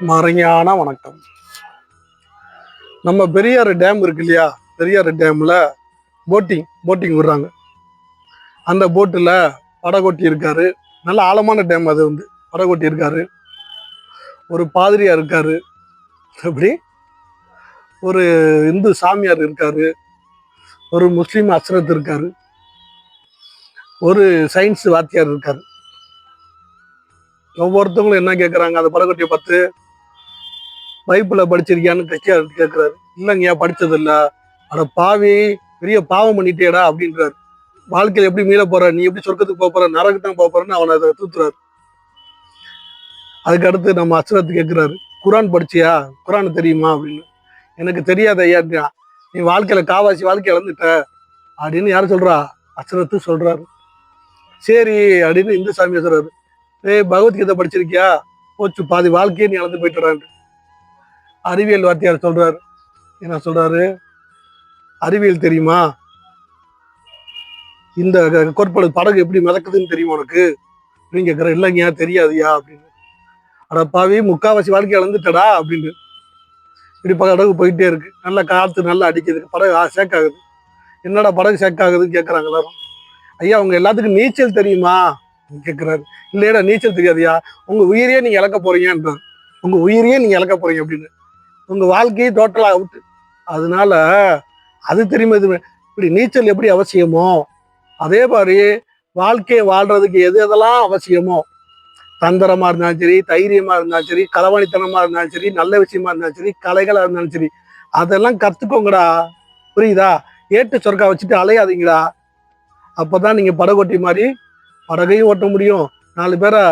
மறைஞான வணக்கம். நம்ம பெரியாறு டேம் இருக்கு இல்லையா? பெரியாறு டேம்ல போட்டிங் போட்டிங் விடுறாங்க. அந்த போட்டில் படகோட்டி இருக்காரு நல்ல ஆழமான டேம் அது வந்து. படகொட்டி இருக்காரு ஒரு பாதிரியார் இருக்காரு. அப்படி ஒரு இந்து சாமியார் இருக்காரு. ஒரு முஸ்லீம் அஸ்ரத் இருக்காரு. ஒரு சயின்ஸ் வாத்தியார் இருக்காரு. ஒவ்வொருத்தவங்களும் என்ன கேட்குறாங்க அந்த படகொட்டியை பார்த்து பைப்பில் படிச்சிருக்கியான்னு கட்சியார் கேட்குறாரு இல்லைங்கய்யா படித்ததில்ல அட பாவி பெரிய பாவம் பண்ணிட்டேடா அப்படின்றாரு. வாழ்க்கையில எப்படி மீள போற? நீ எப்படி சொர்க்கத்துக்கு போக போற? நரகத்துக்கு தான் போக போறன்னு அவனை அதை தூத்துறாரு. அதுக்கடுத்து நம்ம அஸ்ரத் கேட்குறாரு குரான் படிச்சியா? குரான் தெரியுமா அப்படின்னு. எனக்கு தெரியாத ஐயா நீ வாழ்க்கையில காவாசி வாழ்க்கை இழந்துட்ட அப்படின்னு யார் சொல்றா? அஸ்ரத்து சொல்றாரு. சரி அப்படின்னு இந்து சாமியை சொல்றாரு. ஏய் பகவத்கீதை படிச்சிருக்கியா? போச்சு பாதி வாழ்க்கையே நீ இழந்து போயிட்டுறான் அறிவியல் வாத்தியார் சொல்றார். என்ன சொல்றாரு? அறிவியல் தெரியுமா? இந்த கோட்பாடு படகு எப்படி மிதக்குதுன்னு தெரியுமா உனக்கு? அப்படின்னு கேட்குற இல்லைங்கயா தெரியாதுயா அப்படின்னு. அட முக்காவாசி வாழ்க்கை இழந்துட்டடா அப்படின்னு. இப்படி படகு போயிட்டே இருக்கு. நல்லா காத்து நல்லா அடிக்குது. படகு ஆ, சேக் ஆகுது என்னடா படகு சேக் ஆகுதுன்னு கேட்குறாங்க எல்லாரும். ஐயா உங்க எல்லாத்துக்கும் நீச்சல் தெரியுமா? கேட்குறாரு இல்லையடா நீச்சல் தெரியாதுயா உங்க உயிரையே நீங்க இழக்க போறீங்கன்றார். உங்க உயிரையே நீங்க இழக்க போறீங்க அப்படின்னு. உங்கள் வாழ்க்கையே டோட்டலாக அவுட்டு அதனால அது தெரியுமா இது இப்படி நீச்சல் எப்படி அவசியமோ அதே மாதிரி வாழ்க்கையை வாழ்கிறதுக்கு எது எதெல்லாம் அவசியமோ தந்திரமாக இருந்தாலும் சரி தைரியமாக இருந்தாலும் சரி கலவாணித்தனமாக இருந்தாலும் சரி நல்ல விஷயமா இருந்தாலும் சரி கலைகளாக இருந்தாலும் சரி அதெல்லாம் கற்றுக்கோங்கடா புரியுதா? ஏட்டு சொர்க்கா வச்சுட்டு அலையாதீங்கடா. அப்பதான் நீங்கள் படகொட்டி மாதிரி படகையும் ஓட்ட முடியும். நாலு பேரை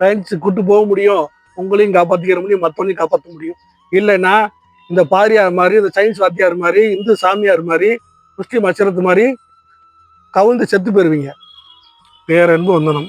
பயணிச்சு கூட்டு போக முடியும். உங்களையும் காப்பாற்றிக்கிற முடியும் மற்றவங்களையும் காப்பாற்ற முடியும். இல்லைன்னா இந்த பாரியார் மாதிரி இந்த சைன்ஸ் வாத்தியார் மாதிரி இந்து சாமியார் மாதிரி முஸ்லீம் அச்சரத்து மாதிரி கவுந்து செத்து போயிருவீங்க. பேரன்பு வந்தனம்.